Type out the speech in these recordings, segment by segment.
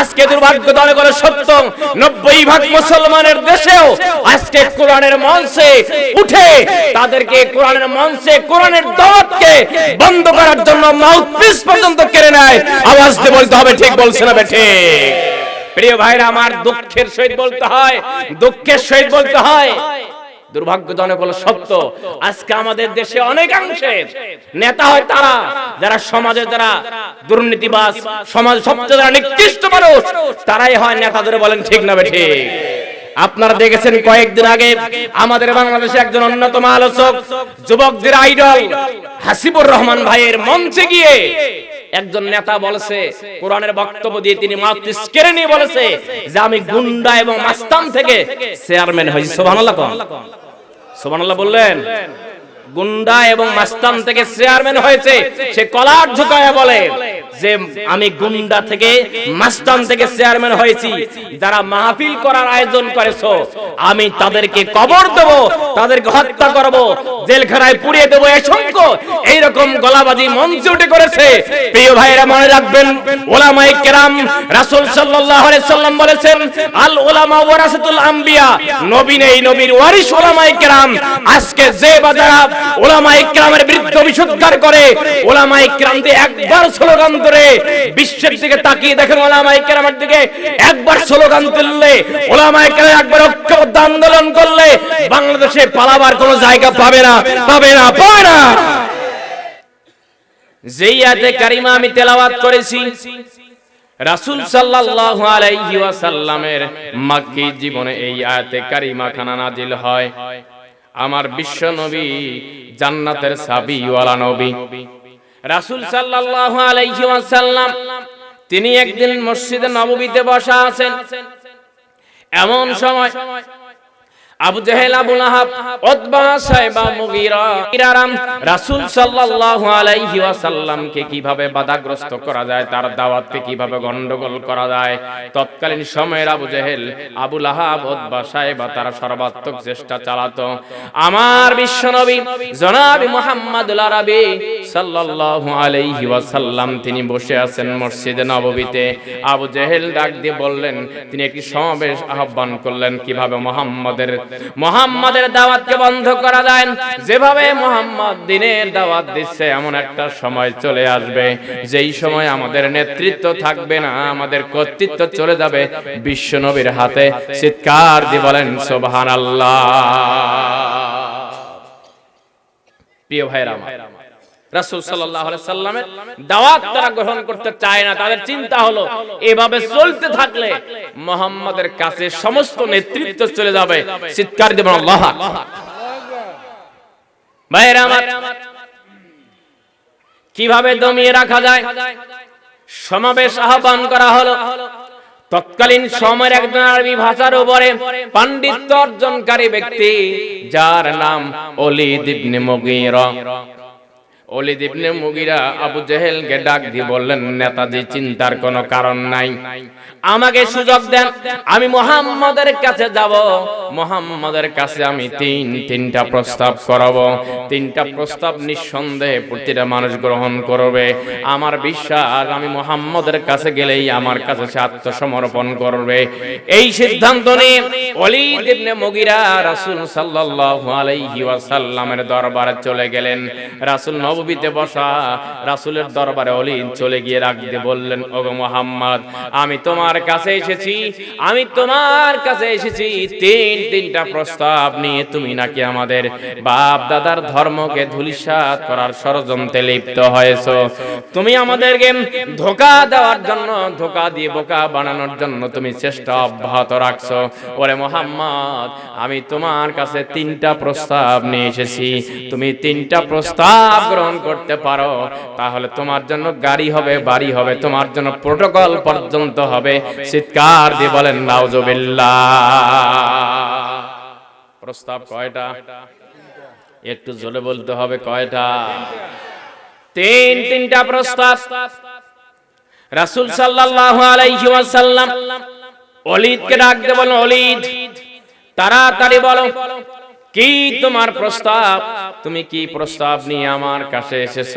আজকে দুর্ভাগ্য দলে করে সত্য। নব্বই ভাগ মুসলমানের দেশেও আজকে কোরআনের মঞ্চে উঠে তাদেরকে কোরআনের মঞ্চে, কোরআনের দাওয়াতকে বন্ধ করার জন্য মাউথপিস পর্যন্ত কেড়ে নেয়। আওয়াজ দিয়ে বলতে হবে, ঠিক বলছে না বেঠে প্রিয় ভাইরা, আমার দুঃখের সহিত বলতে হয়, দুঃখের সহিত বলতে হয়। দুর্ভাগ্যজনক হলো সত্য। আজকে আমাদের দেশে অনেকাংশে নেতা হয় তারা, যারা সমাজে যারা দুর্নীতিবাজ, সমাজ সবচেয়ে যারা নিকৃষ্ট মানুষ, তারাই হয় নেতাদের বলেন ঠিক না ঠিক আপনারা দেখেছেন কয়েকদিন আগে আমাদের বাংলাদেশে একজন অন্যতম আলোচক, যুবকদের আইডল হাসিবুর রহমান ভাইয়ের মঞ্চে গিয়ে একজন নেতা বলেছে, কোরআনের বক্তব্য দিয়ে তিনি মাতৃস কেড়ে নিয়ে বলেছে যে আমি গুন্ডা এবং মাস্তান থেকে চেয়ারম্যান হয়েছি। সোভানাল্লাহ সোভানাল্লাহ বললেন গুন্ডা এবং মাস্তান থেকে চেয়ারম্যান হয়েছে, সে কলার ঝুঁকায় বলে যে আমি গুন্ডা থেকে, মাস্তান থেকে চেয়ারম্যান হয়েছি। যারা মাহফিল করার আয়োজন করেছ, আমি তাদেরকে কবর দেব, তাদেরকে হত্যা করব, জেলখানায় পুড়িয়ে দেব অসংখ্য এইরকম গলাবাজি মঞ্চে উঠে করেছে। প্রিয় ভাইরা মনে রাখবেন, ওলামায়ে কেরাম রাসূল সাল্লাল্লাহু আলাইহি সাল্লাম বলেছেন, আল ওলামা ওয়ারাসাতুল আম্বিয়া, নবী নেই, নবীর ওয়ারিস ওলামায়ে কেরাম। আজকে যে বাজারা ওলামায়ে কেরামের বিরুদ্ধে অভিযোগকার করে, ওলামায়ে কেরাম দিয়ে একবার স্লোগান ধরে বিশ্বের দিকে তাকিয়ে দেখেন ওলামায়ে কেরামের দিকে একবার স্লোগান তুললে, ওলামায়ে কেরাম একবার ঐক্যবদ্ধ আন্দোলন করলে বাংলাদেশে পালাবার কোনো জায়গা পাবে না পাবে না পাবে না। যেই আয়াতে কারিমা আমি তেলাওয়াত করেছি, রাসূল সাল্লাল্লাহু আলাইহি ওয়াসাল্লামের মাক্কি জীবনে এই আয়াতে কারিমা খানা নাজিল হয়। আমার বিশ্ব নবী জান্নাতের সাবি ওয়ালা নবী। রাসূল সাল্লাল্লাহু আলাইহি ওয়াসাল্লাম তিনি একদিন মসজিদে নববীতে বসা আছেন। এমন সময় Abu Jahl, Abu Lahab Utba Shaiba, Mughira, ইরারাম, রাসূল সাল্লাল্লাহু আলাইহি ওয়াসাল্লামকে কীভাবে বাধাগ্রস্ত করা যায়, তার দাওয়াতকে কীভাবে গন্ডগোল করা যায়, তৎকালীন সময়ের Abu Jahl, Abu Lahab Utba Shaiba তারা সর্বাত্মক চেষ্টা চালাতো। আমার বিশ্বনবী জনাব মুহাম্মদুল আরবি সাল্লাল্লাহু আলাইহি ওয়াসাল্লাম, তিনি বসে আছেন মসজিদে নববীতে। আবু জেহেল ডাক দিয়ে বললেন, তিনি একটি সমাবেশ আহ্বান করলেন, কীভাবে মুহাম্মাদের মোহাম্মদের দাওয়াতকে বন্ধ করা যায় যেভাবে মোহাম্মদ দিনের দাওয়াত দিচ্ছে এমন একটা সময় চলে আসবে যেই সময় আমাদের নেতৃত্ব থাকবে না আমাদের কর্তৃত্ব চলে যাবে বিশ্ব নবীর হাতে চিৎকার দিয়ে বলেন সোবাহান আল্লাহ প্রিয় ভাইরা আমার রাসূল সাল্লাল্লাহু আলাইহি সাল্লামের দাওয়াত তারা গ্রহণ করতে চায় না। তাদের চিন্তা হলো, এভাবে চলতে থাকলে মুহাম্মাদের কাছে সমস্ত নেতৃত্ব চলে যাবে। চিৎকার দেবেন, আল্লাহ ভাইরা আমার, কীভাবে দমিয়ে রাখা যায়? সমাবেশ আহ্বান করা হলো, তৎকালীন সময়ের একজন আরবি ভাষার উপরে পাণ্ডিত্য অর্জনকারী ব্যক্তি, যার নাম অলিদ ইবনে মুগীরা। অলিদ ইবনে মুগিরা আবু জেহেলকে ডাক দিয়ে বললেন নেতাজি চিন্তার কোনো কারণ নাই। আমাকে সুযোগ দেন আমি মোহাম্মদের কাছে যাব। মোহাম্মদের কাছে আমি তিন তিনটা প্রস্তাব করাবো। তিনটা প্রস্তাব নিঃসন্দেহে প্রতিটা মানুষ গ্রহণ করবে। আমার বিশ্বাস আমি মোহাম্মদের কাছে গেলেই আমার কাছে সে আত্মসমর্পণ করবে। এই সিদ্ধান্ত নিয়ে অলিদ ইবনে মুগিরা রাসূল সাল্লাল্লাহু আলাইহি ওয়াসাল্লামের দরবারে চলে গেলেন। রাসূল নববীতে বসা রাসূলের দরবারে অলিদ চলে গিয়ে রাখতে বললেন, ওগো মোহাম্মদ, আমি তোমার কাছে এসেছি, আমি তোমার কাছে এসেছি, তিন তিনটা প্রস্তাব নিয়ে তুমি নাকি আমাদের বাপ দাদার ধর্মকে ধুলিসাৎ করার ষড়যন্ত্রে লিপ্ত হয়েছো। তুমি আমাদেরকে ধোকা দেওয়ার জন্য, ধোকা দিয়ে বোকা বানানোর জন্য তুমি চেষ্টা অব্যাহত রাখছো। ওরে মোহাম্মদ, আমি তোমার কাছে তিনটা প্রস্তাব নিয়ে এসেছি। তুমি তিনটা প্রস্তাব গ্রহণ করতে পারো, তাহলে তোমার জন্য গাড়ি হবে, বাড়ি হবে, তোমার জন্য প্রোটোকল পর্যন্ত হবে। চিৎকার দিয়ে বলেন, নাউজুবিল্লাহ। প্রস্তাব কয়টা? একটু জোরে বলতে হবে, কয়টা? তিন, তিনটা প্রস্তাব। রাসূল সাল্লাল্লাহু আলাইহি ওয়াসাল্লাম অলিদকে ডাক দিয়ে বলেন অলিদ তাড়াতাড়ি বলো। কি তোমার প্রস্তাব? তুমি কি প্রস্তাব নিয়ে আমার কাছে এসেছ?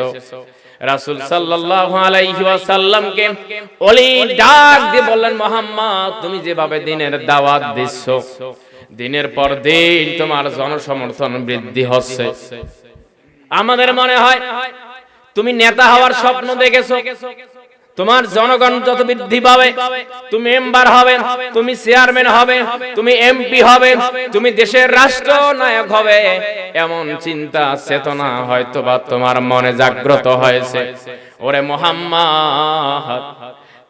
রাসূল সাল্লাল্লাহু আলাইহি ডাক দিয়ে বললেন, মোহাম্মদ, তুমি যেভাবে দিনের দাওয়াত দিচ্ছ, দিনের পর দিন তোমার জনসমর্থন বৃদ্ধি হচ্ছে। আমাদের মনে হয়, তুমি নেতা হওয়ার স্বপ্ন দেখেছ তোমার জনগণ যত বৃদ্ধি পাবে, তুমি মেম্বার হবে, তুমি চেয়ারম্যান হবে, তুমি এমপি হবে, তুমি দেশের রাষ্ট্র নায়ক হবে, এমন চিন্তা, চেতনা হয়তোবা তোমার মনে জাগ্রত হয়েছে। ওরে মোহাম্মদ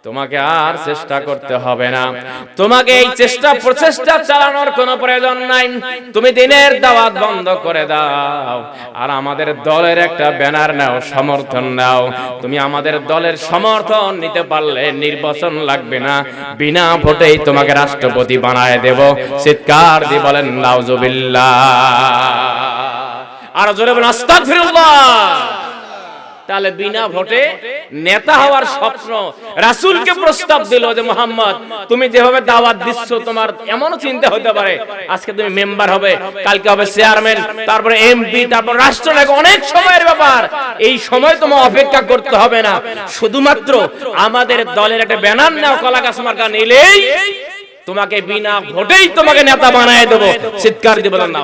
তোমাকে আর চেষ্টা করতে হবে না। তোমাকে এই চেষ্টা, প্রচেষ্টা চালানোর কোনো প্রয়োজন নাই। তুমি দিনের দাওয়াত বন্ধ করে দাও। আর আমাদের দলের একটা ব্যানার নাও, সমর্থন নাও। তুমি আমাদের দলের সমর্থন নিতে পারলে নির্বাচন লাগবে না। বিনা ভোটেই তোমাকে রাষ্ট্রপতি বানায় দেব। চিৎকার দিয়ে বলেন, নাউজুবিল্লাহ। আর জোরে বলেন, আস্তাগফিরুল্লাহ। তাহলে বিনা ভোটে নেতা হওয়ার স্বপ্ন। রাসূলকে প্রস্তাব দিল যে মোহাম্মদ তুমি যেভাবে দাওয়াত দিচ্ছ তোমার এমনও চিন্তা হতে পারে। আজকে তুমি মেম্বার হবে কালকে হবে চেয়ারম্যান তারপরে এমপি তারপর রাষ্ট্রনায়ক অনেক সময়ের ব্যাপার। এই সময় তোমার অপেক্ষা করতে হবে না। শুধুমাত্র আমাদের দলের একটা ব্যানার নাও কলা গাছ মার্কা নিলেই তোমাকে বিনা ভোটেই তোমাকে নেতা বানায় দেবো। চিৎকার দিয়ে না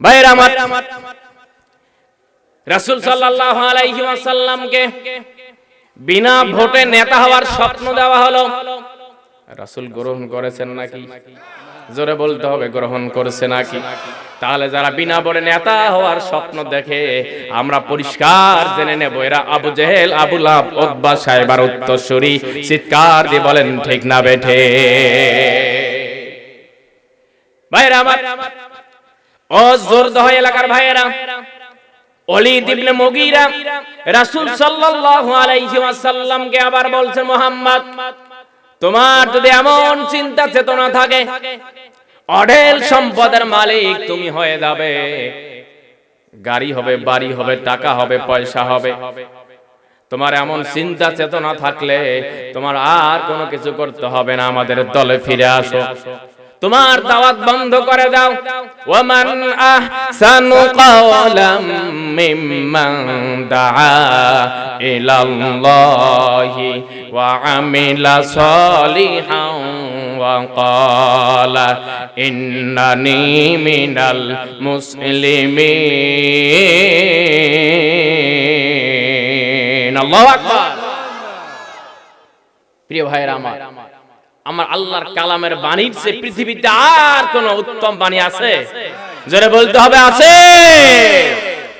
ভাইয়ের আমার রাসূল সাল্লাল্লাহু আলাইহি বিনা ভোটে নেতা হওয়ার স্বপ্ন দেওয়া হলো। রাসূল গ্রহণ করেছেন নাকি? জোরে বলতে হবে, গ্রহণ করেছে নাকি? তাহলে যারা বিনা ভোটে নেতা হওয়ার স্বপ্ন দেখে, আমরা পরিষ্কার জেনে নেব, এরা Abu Jahl, Abu Lahab Utba সাহেবার উত্তরসূরি, চিৎকার দিয়ে বলেন, ঠিক না বেঠে। ভাইরা আমার ও জোরদহ এলাকার ভাইয়েরা অলিদ ইবনে রাসূল আবার বলছেন তোমার যদি এমন চিন্তা, চেতনা থাকে সম্পদের মালিক তুমি হয়ে গাড়ি হবে, বাড়ি হবে, টাকা হবে, পয়সা হবে। তোমার এমন চিন্তা, চেতনা থাকলে তোমার আর কোনো কিছু করতে হবে না। আমাদের দলে ফিরে আসো। তোমার দাওয়াত বন্ধ করে দাও। ওমান আহসানু কাওলাম মিম্মান দাআ ইলাল্লাহি ওয়া আমিলা সলিহান ওয়া ক্বালা, ইন্নানি মিনাল মুসলিমিন। আল্লাহু আকবার। প্রিয় ভাইরা আমার আমার আল্লাহর কালামের বাণীর সে পৃথিবীতে আর কোন উত্তম বাণী আছে, জোরে বলতে হবে আছে।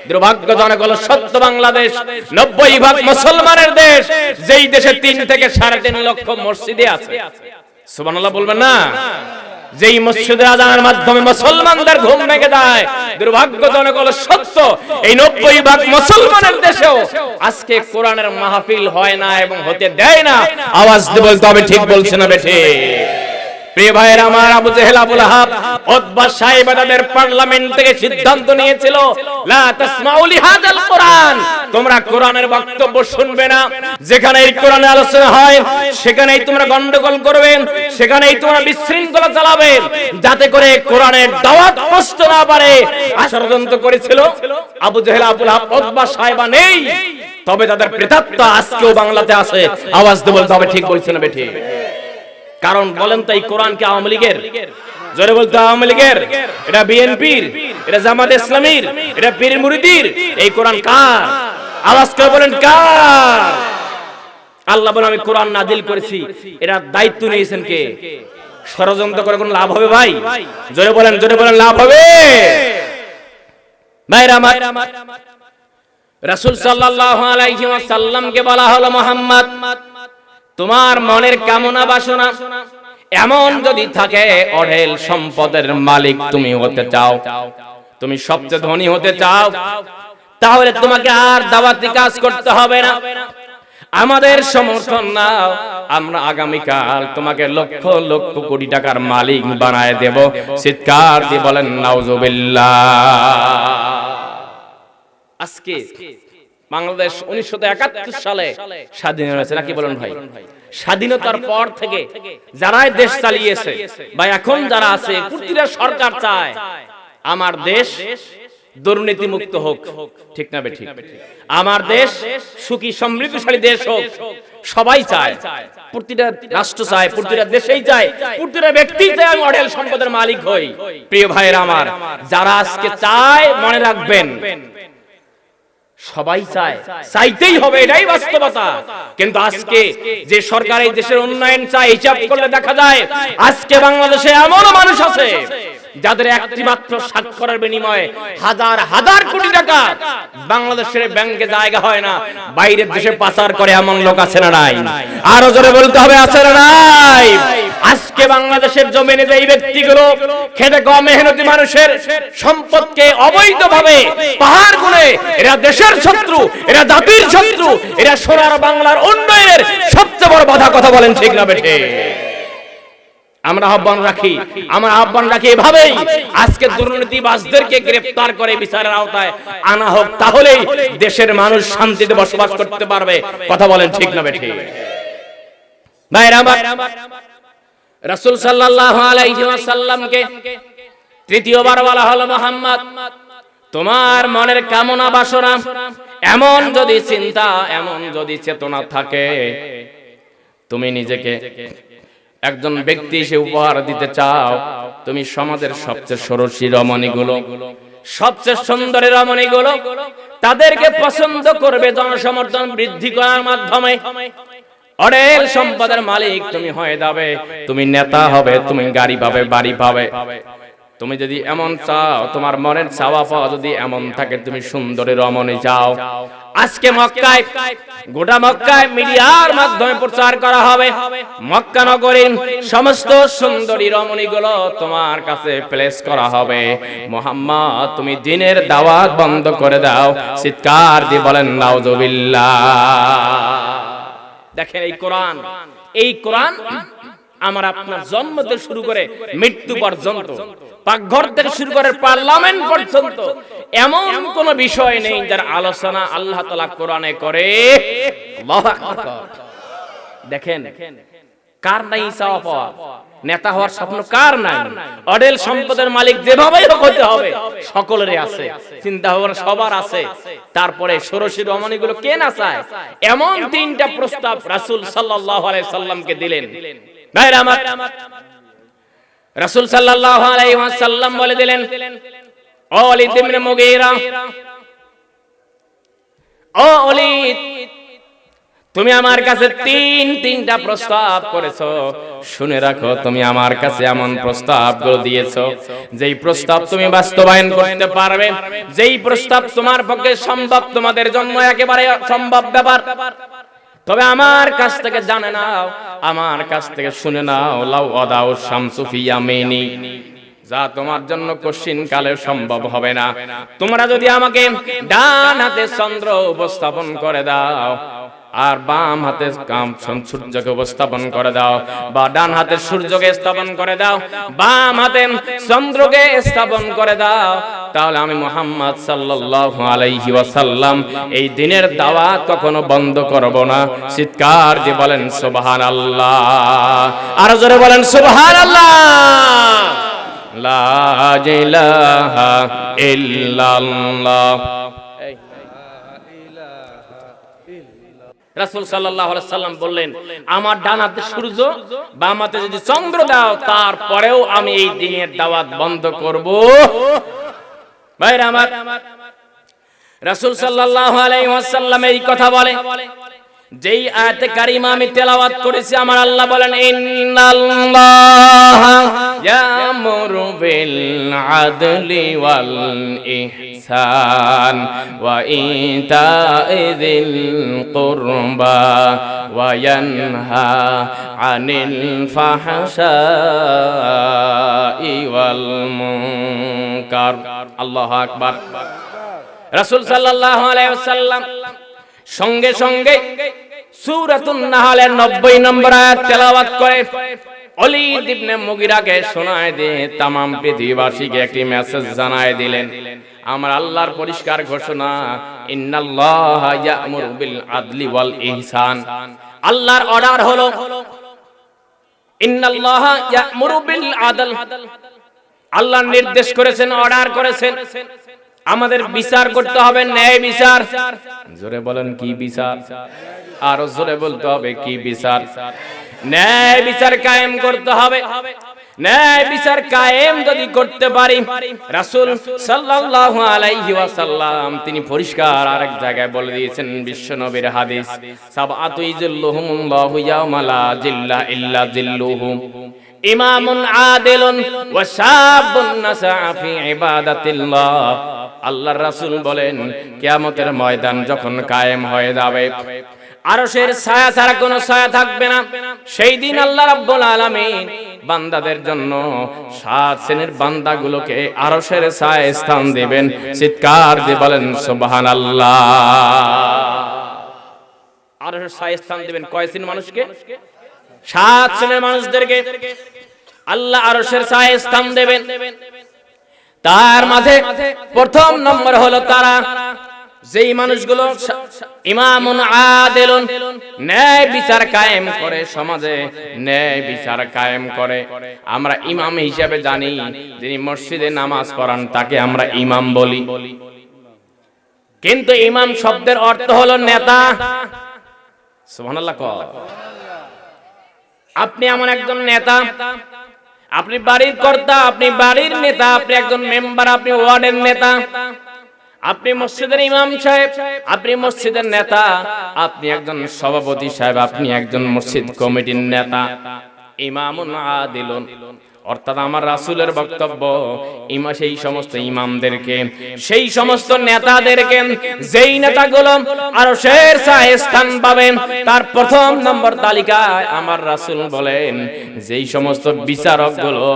দুর্ভাগ্যজনক হলো সত্য বাংলাদেশ, নব্বই ভাগ মুসলমানের দেশ, যেই দেশে তিন থেকে সাড়ে তিন লক্ষ মসজিদে আছে। সুবহানাল্লাহ বলবেন না? যেই মসজিদের আজানের মাধ্যমে মুসলমানদের ঘুম ভেঙে দেয়, দুর্ভাগ্যজনক হলো সত্য, এই নব্বই ভাগ মুসলমানের দেশেও আজকে কোরআনের মাহফিল হয় না এবং হতে দেয় না। আওয়াজ দিয়ে বলতে হবে, ঠিক বলছে না বেঠে প্রিয় ভাইয়ের, আমার আবু জেহেল আবুল আহাব উতবা সাহেব তাদের পার্লামেন্ট থেকে সিদ্ধান্ত নিয়েছিল, লা তাসমাউ লিহাদাল কোরআন। তোমরা কোরআনের বক্তব্য শুনবে না। যেখানে এই কোরআনের আলোচনা হয়, সেখানেই তোমরা গন্ডগোল করবে, সেখানেই তোমরা বিশৃঙ্খলা চালাবে, যাতে করে কোরআনের দাওয়াত কষ্ট না পারে ষড়যন্ত্র করেছিল আবু জেহেল আবুল আহাব উতবা সাহেবা নেই। তবে তাদের প্রেতাত্মা আজকেও বাংলাতে আছে। আওয়াজ দিয়ে তবে ঠিক বলছে না বেঠিক? কারণ বলেন তো এই কোরআন কি আওয়ামী লীগের? জোরে বলতে আওয়ামী লীগের। এটা বিএনপির, এটা জামাত ইসলামীর, এটা পীর মুরিদির। এই কোরআন কার? আওয়াজ করে বলেন কার? আল্লাহ বলে আমি কোরআন নাজিল করেছি। এটা দায়িত্ব নিয়েছেন কে? ষড়যন্ত্র করে কোন লাভ হবে ভাই? জোরে বলেন জোরে বলেন, লাভ হবে। ভাইরা আমার রাসূল সাল্লাল্লাহু আলাইহি ওয়াসাল্লামকে বলা হলো মোহাম্মদ। তোমার মনের কামনা বাসনা, এমন যদি থাকে অঢেল সম্পদের মালিক তুমি হতে চাও। তুমি সবচেয়ে ধনী হতে চাও। তাহলে তোমাকে আর দাওয়াতি কাজ করতে হবে না। আমাদের সমর্থন নাও। আমরা আগামীকাল তোমাকে লক্ষ লক্ষ কোটি টাকার মালিক বানায় দেব। চিৎকার দিয়ে বলেন, নাউজুবিল্লাহ। আজকে বাংলাদেশ উনিশশো সালে স্বাধীন হয়েছে। নাকি বলেন ভাই? স্বাধীনতার পর থেকে যারাই দেশ চালিয়েছে বা এখন যারা আছে প্রতিটা সরকার চায়, আমার দেশ দুর্নীতি মুক্ত হোক। ঠিক না বে ঠিক? আমার দেশ সুখী, সমৃদ্ধশালী দেশ হোক। সবাই চায়। প্রতিটা রাষ্ট্র চায় প্রতিটা দেশেই চায়। প্রতিটা ব্যক্তি চায় আমি অডেল সম্পদের মালিক হই। প্রিয় ভাইয়েরা আমার, যারা আজকে চায়, মনে রাখবেন সবাই চায়। চাইতেই হবে এটাই বাস্তবতা। কিন্তু আজকে যে সরকার এই দেশের উন্নয়ন চায় হিসাব করলে দেখা যায় আজকে বাংলাদেশে এমন মানুষ আছে। যাদের একটি মাত্র স্বাক্ষরের বিনিময়ে হাজার হাজার কোটি টাকা বাংলাদেশের ব্যাংকে জায়গা হয় না, বাইরের দেশে পাচার করে এমন লোক আছে না নাই? আরও জোরে বলতে হবে, আছে না নাই? আজকে বাংলাদেশের জমিনে যে এই ব্যক্তিগুলো খেটে কম মেহনতি মানুষের সম্পদকে অবৈধভাবে পাহাড় গুলে এরা দেশের শত্রু, এরা জাতির শত্রু, এরা সোনার বাংলার উন্নয়নের সবচেয়ে বড় বাধা কথা বলেন ঠিক না বেঠে। আমরা আহ্বান রাখি, আমরা আহ্বান রাখি এভাবেই আজকে দুর্নীতিবাজদেরকে গ্রেফতার করে বিচারের আওতায় আনা হোক, তাহলেই দেশের মানুষ শান্তিতে বসবাস করতে পারবে। কথা বলেন ঠিক না বেঠে আমার, রাসূল ওয়াসাল্লামকে তৃতীয়বার বলা হলো, মোহাম্মদ, তোমার মনের কামনা বাসনা এমন যদি চিন্তা, এমন যদি চেতনা থাকে, তুমি নিজেকে একজন ব্যক্তি হিসেবে উপহার দিতে চাও, তুমি সমাজের সবচেয়ে সরসী রমণীগুলো। সবচেয়ে সুন্দরী রমণীগুলো, তাদেরকে পছন্দ করবে জনসমর্থন বৃদ্ধি করার মাধ্যমে। অডেল সম্পদের মালিক তুমি হয়ে যাবে, তুমি নেতা হবে, তুমি গাড়ি পাবে, বাড়ি পাবে। তুমি যদি এমন চাও, তোমার মনের চাওয়া পাওয়া যদি এমন থাকে, তুমি সুন্দরী রমণী চাও। আজকে মক্কায় গোটা মক্কায় মিডিয়ার মাধ্যমে প্রচার করা হবে। মক্কা নগরীর সমস্ত সুন্দরী রমণীগুলো তোমার কাছে প্লেস করা হবে। মোহাম্মদ তুমি দিনের দাওয়াত বন্ধ করে দাও। চিৎকার দিয়ে বলেন নাউজুবিল্লাহ। দেখেন এই কোরআন এই কোরআন আমার আপনার জন্ম থেকে শুরু করে মৃত্যু পর্যন্ত। পাকঘর থেকে শুরু করে পার্লামেন্ট পর্যন্ত এমন কোন বিষয় নেই যার আলোচনা আল্লাহ তালা কোরআনে করে। দেখেন, কার নাই নেতা হওয়ার স্বপ্ন কার নাই? অডেল সম্পদের মালিক যেভাবেই হোক হতে হবে, সকলেরই আছে, চিন্তা ভাবনা সবার আছে। তারপরে ষোড়শী রমণীগুলো কে না চায়? এমন তিনটা প্রস্তাব রাসূল সাল্লাল্লাহু আলাইহি সাল্লামকে দিলেন। ভাইরা আমার রাসূল ওয়াসাল্লাম বলে দিলেন তুমি আমার কাছে তিন, তিনটা প্রস্তাব করেছ। শুনে রাখো, তুমি আমার কাছে এমন প্রস্তাব দিয়েছ, যেই প্রস্তাব তুমি বাস্তবায়ন করতে পারবে, যেই প্রস্তাব তোমার পক্ষে সম্ভব, তোমাদের জন্য একেবারে সম্ভব ব্যাপার। তবে আমার কাছ থেকে জানে নাও, আমার কাছ থেকে শুনে নাও, লাউ অদাও শামসুফিয়া মেনি যা তোমার জন্য কশিন কালে সম্ভব হবে না। তোমরা যদি আমাকে ডান হাতে চন্দ্র উপস্থাপন করে দাও আর বাম হাতে কাম সূর্যকে উপস্থাপন করে দাও, বা ডান হাতে সূর্যকে স্থাপন করে দাও, বাম হাতে চন্দ্রকে স্থাপন করে দাও। তাহলে আমি মোহাম্মদ সাল্লাল্লাহু আলাইহি ওয়াসাল্লাম এই দিনের দাওয়াত কখনো বন্ধ করব না। চিৎকার দিয়ে বলেন, সুবহানাল্লাহ। আর জোরে বলেন, সুবহানাল্লাহ। লা ইলাহা ইল্লাল্লাহ। রাসূল সাল্লাহ সাল্লাম বললেন, আমার ডানাতে সূর্য, বাম হাতে যদি চন্দ্র দাও, তারপরেও আমি এই দিনের দাওয়াত বন্ধ করব। ভাইরা আমার, রাসুল সাল্লাহ আলাই ওয়াসাল্লাম এই কথা বলে। যেই আয়াতে কারিমা আমি তেলাওয়াত করেছি, আমার আল্লাহ বলেন, ইন্নাল্লাহ ইয়ামুরু বিল আদলি ওয়াল ইহসান ওয়া ইতা'i যিল কুরবা ওয়া ইয়ানহা আনিল ফাহশাই ওয়াল মুনকার আল্লাহু আকবার। রাসূল সাল্লাল্লাহু আলাইহি ওয়াসাল্লাম সঙ্গে সঙ্গে সূরাতুন নাহলের 90 নম্বর আয়াত তেলাওয়াত করে। মুগিরাকে শোনায় দিয়ে পৃথিবীবাসীকে একটি মেসেজ জানায় দিলেন, আমার আল্লাহর পরিষ্কার ঘোষণা নির্দেশ করেছেন অর্ডার করেছেন। আমাদের বিচার করতে হবে ন্যায় বিচার। জোরে বলেন কি বিচার? আরও জোরে বলতে হবে কি বিচার? ন্যায় বিচার কায়েম করতে হবে। ন্যায় বিচার কায়েম যদি করতে পারি রাসূল সাল্লাল্লাহু আলাইহি ওয়াসাল্লাম তিনি পরিষ্কার আরেক জায়গায় বলে দিয়েছেন বিশ্ব নবীর হাদিস। সাবআতু ইযিল্লুহুমুল্লাহু ইয়াওমা লা জিল্লা ইল্লা জিল্লুহুম। ইমামুন আদিলুন ওয়া শাবুন নাসা ফি ইবাদাতিল্লাহ। আল্লাহর রাসূল বলেন, কিয়ামতের ময়দান যখন কায়েম হয়ে যাবে, আরশের ছায়া ছাড়া কোনো ছায়া থাকবে না। সেই দিন আল্লাহ রাব্বুল আলামিন বান্দাদের জন্য সাত শ্রেণির বান্দাগুলোকে আরশের ছায়া স্থান দিবেন। চিৎকার দিয়ে বলেন, সুবহানাল্লাহ। আরশের ছায়া স্থান দিবেন কয় শ্রেণির মানুষকে? সাত শ্রেণির মানুষদেরকে। আল্লাহ আরশের ছায়া স্থান দেবেন। তার মাঝে প্রথম নম্বর হলো তারা। যেই মানুষগুলো ইমামুন ন্যায় বিচার কায়েম করে সমাজে, ন্যায় বিচার কায়েম করে। আমরা ইমাম হিসাবে জানি, যিনি মসজিদে নামাজ পড়ান, তাকে আমরা ইমাম বলি। কিন্তু ইমাম শব্দের অর্থ হলো নেতা। সুবহানাল্লাহ আপনি এমন একজন নেতা আপনি বাড়ির কর্তা, আপনি বাড়ির নেতা, আপনি একজন মেম্বার, আপনি ওয়ার্ডের নেতা, আপনি মসজিদের ইমাম সাহেব, আপনি মসজিদের নেতা, আপনি একজন সভাপতি সাহেব, আপনি একজন মসজিদ কমিটির নেতা, ইমামুন আদিলুন। অর্থাৎ আমার রাসূলের বক্তব্য ইমা সেই সমস্ত ইমামদেরকে, সেই সমস্ত নেতাদেরকে যেই নেতাগুলো আরশের ছায়ে স্থান পাবেন, তার প্রথম নম্বর তালিকায় আমার রাসূল বলেন, যেই সমস্ত বিচারকগুলো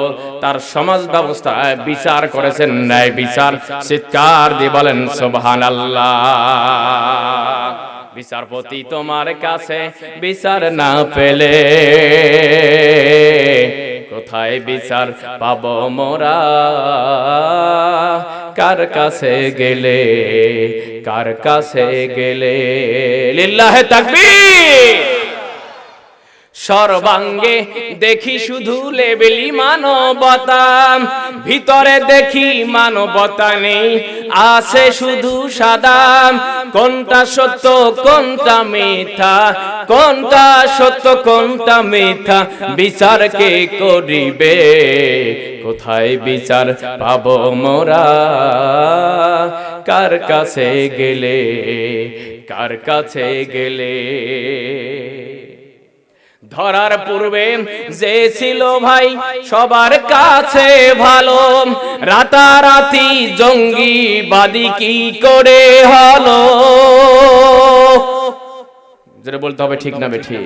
তার সমাজ ব্যবস্থায় বিচার করেছেন, ন্যায় বিচার, চিৎকার দিয়ে বলেন, সুবহানাল্লাহ। বিচারপতি তোমার কাছে বিচার না পেলে কোথায় বিচার পাব মোরা? কার কাছে গেলে? কার কাছে গেলে? লিল্লাহে তাকবীর! সর্বাঙ্গে দেখি শুধু লেবেলি মানবতা। ভিতরে দেখি মানবতা নেই, আছে শুধু সাদা। কোনটা সত্য, কোনটা মিথ্যা? কোনটা সত্য, কোনটা মিথ্যা? বিচার কে করিবে? কোথায় বিচার পাব মোরা? কার কাছে গেলে? কার কাছে গেলে? ধরার পূর্বে যে ছিল ভাই সবার কাছে ভালো। রাতারাতি জঙ্গি বাদি কি করে হলো? যেটা বলতে হবে ঠিক না বে ঠিক